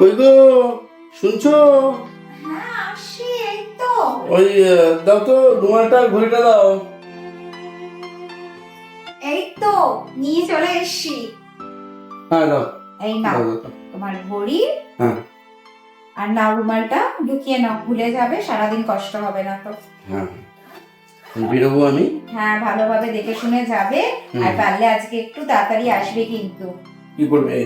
কই গো? শুনছো? হ্যাঁ ওই দাও তো রুমালটা ঘড়িটা দাও। এই তো নিয়ে চলে এসছি। হ্যাঁ দাও। এই নাও। তোমার ঘড়ি হ্যাঁ। আর নাও রুমালটা ঢুকিয়ে নাও ভুলে যাবে সারাদিন কষ্ট হবে না তো। হ্যাঁ। বেরোবো আমি? হ্যাঁ ভালোভাবে দেখে শুনে যাবে। আর পারলে আজকে একটু তাড়াতাড়ি আসবে কিন্তু। কি করবে?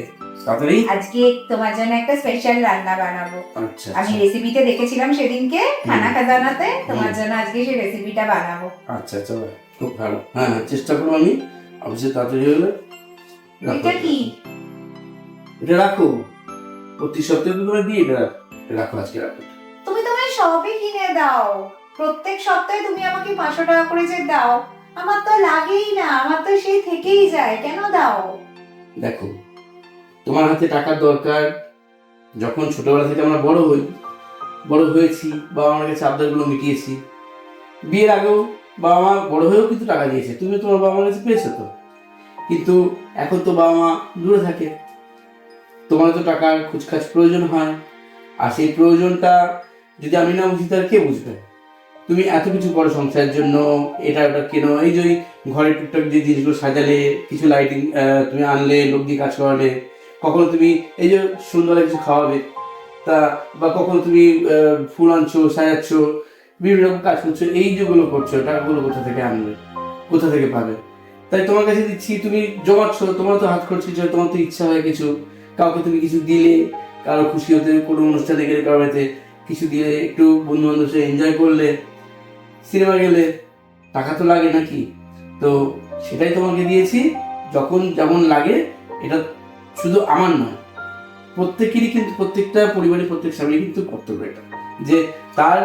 তাড়াতাড়ি আজকে তোমার জন্য একটা স্পেশাল রান্না বানাবো। আচ্ছা আমি আচ্ছা। রেসিপিতে দেখেছিলাম সেদিনকে খানা খাজানাতে। তোমার জন্য আজকে সেই রেসিপিটা বানাবো। আচ্ছা আচ্ছা খুব ভালো। হ্যাঁ হ্যাঁ চেষ্টা করব আমি। অবশ্যই তাড়াতাড়ি হলে এটা কি? এটা রাখো। প্রতি সপ্তাহে তো তোমার দিয়ে এটা রাখো। এটা রাখো আজকে রাখো। তুমি তোমার সবই কিনে দাও। প্রত্যেক সপ্তাহে তুমি আমাকে পাঁচশো টাকা করে যে দাও আমার তো লাগেই না। আমার তো সেই থেকেই যায়। কেন দাও? দেখো তোমার হাতে টাকার দরকার। যখন ছোটবেলা থেকে আমরা বড় হই, বড় হয়েছি বাবা আমার কাছে আবদারগুলো মিটিয়েছি। বিয়ের আগেও বাবা মা বড় হয়েও কিন্তু টাকা দিয়েছে। তুমি তোমার বাবা মার কাছে পেয়েছ তো? কিন্তু এখন তো বাবা মা দূরে থাকে। তোমার তো টাকার খুচখাচ প্রয়োজন হয়। আর সেই প্রয়োজনটা যদি আমি না বুঝি, তাহলে কে বুঝবে? তুমি এত কিছু করো সংসারের জন্য, এটা ওটা কেন? এই যে ঘরে টুকটাক যে জিনিসগুলো সাজালে, কিছু লাইটিং তুমি আনলে, লোক দিয়ে কাজ করালে কখনো তুমি এই যে সন্ধ্যাবেলা কিছু খাওয়াবে, তা বা কখনো তুমি ফুল আনছো, সাজাচ্ছ, বিভিন্ন রকম কাজ করছ, এই যেগুলো করছ, টাকাগুলো কোথা থেকে আনবে, কোথা থেকে পাবে? তাই তোমার কাছে দিচ্ছি, তুমি জমাচ্ছ তোমার তো হাত খরচ কিছু তোমার তো ইচ্ছা হয় কিছু। কাউকে তুমি কিছু দিলে, কারও খুশি হতে, কোনো অনুষ্ঠানে গেলে, কারও বাড়িতে কিছু দিলে, একটু বন্ধু বান্ধব এনজয় করলে সিনেমা গেলে, টাকা তো লাগে নাকি? তো সেটাই তোমাকে দিয়েছি, যখন যেমন লাগে, এটা শুধু আমার নয় প্রত্যেকেরই কিন্তু প্রত্যেকটা পরিবারের প্রত্যেক স্বামী কিন্তু কর্তব্য এটা যে তার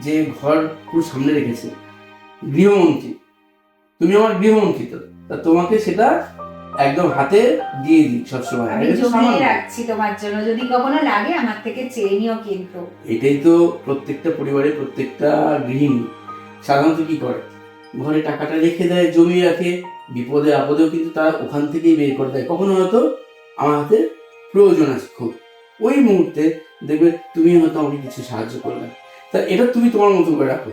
যে ঘর পুরো সামনে রেখেছে গৃহমন্ত্রী তুমি আমার গৃহমন্ত্রী তো তা তোমাকে সেটা একদম হাতে দিয়ে দিই সবসময়। রাখছি তোমার জন্য যদি কখনো লাগে আমার থেকে চেয়ে নিও কিন্তু। এটাই তো প্রত্যেকটা পরিবারে প্রত্যেকটা গৃহিণী সাধারণত কি করে? ঘরে টাকাটা রেখে দেয় জমি রাখে বিপদে আপদেও কিন্তু তার ওখান থেকেই বের করে দেয়। কখনো হয়তো আমার হাতে প্রয়োজন আছে খুব। ওই মুহূর্তে দেখবে তুমি হয়তো আমাকে কিছু সাহায্য করলে। তা এটা তুমি তোমার মতো করে রাখো।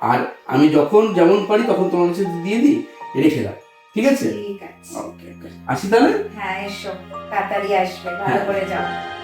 আর আমি যখন যেমন পারি তখন তোমার কাছে দিয়ে দিই রেখে দাও। ঠিক আছে? ঠিক আছে। ওকে আসি তাহলে? হ্যাঁ এসো। তাড়াতাড়ি আসবে। ভালো হ্যাঁ। করে যাও।